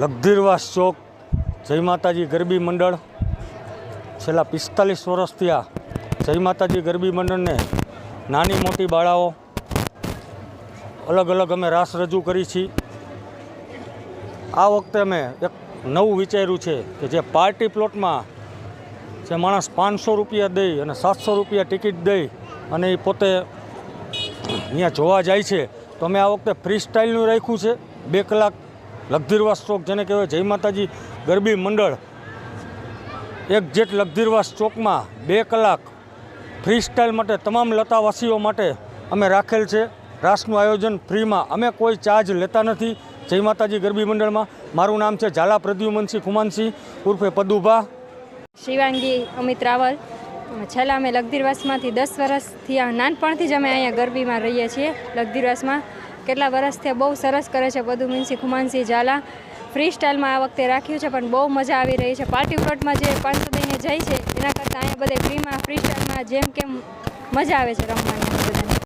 લગધીરવાસ ચોક, જય માતાજી ગરબી મંડળ. છેલ્લા પિસ્તાલીસ વર્ષથી આ જય માતાજી ગરબી મંડળને નાની મોટી બાળાઓ અલગ અલગ અમે રાસ રજૂ કરી છીએ. આ વખતે અમે એક નવું વિચાર્યું છે કે જે પાર્ટી પ્લોટમાં જે માણસ પાંચસો રૂપિયા દઈ અને સાતસો રૂપિયા ટિકિટ દઈ અને એ પોતે અહીંયા જોવા જાય છે, તો અમે આ વખતે ફ્રી સ્ટાઇલનું રાખ્યું છે. બે કલાક લગધીરવાસ સ્ટોક જેને કહેવાય, જય માતાજી, ગરબી મંડળ. એક જેટ લગધીરવા સ્ટોકમાં બે કલાક ફ્રી સ્ટાઇલ માટે તમામ લતાવાસીઓ માટે અમે રાખેલ છે. રાસનું આયોજન ફ્રીમાં અમે કોઈ ચાર્જ લેતા નથી. જય માતાજી, ગરબી મંડળમાં. મારું નામ છે ઝાલા પ્રદ્યુમનસિંહ કુમાનસિંહ ઉર્ફે પદુભા. શિવાંગી અમિત રાવલ. છેલ્લા અમે લગધીરવાસમાંથી દસ વર્ષથી નાનપણથી જ અમે અહીંયા ગરબીમાં રહીએ છીએ. લગધીરવાસમાં કેટલા વર્ષથી બહુ સરસ કરે છે પદુમિનસિંહ ખુમાનસિંહ ઝાલા. ફ્રી સ્ટાઇલમાં આ વખતે રાખ્યું છે, પણ બહુ મજા આવી રહી છે. પાર્ટી પ્લોટમાં જે પાંચસો દઈને જાય છે, એના કરતાં અહીંયા બધે ફ્રીમાં ફ્રી સ્ટાઇલમાં જેમ કેમ મજા આવે છે રમવાની.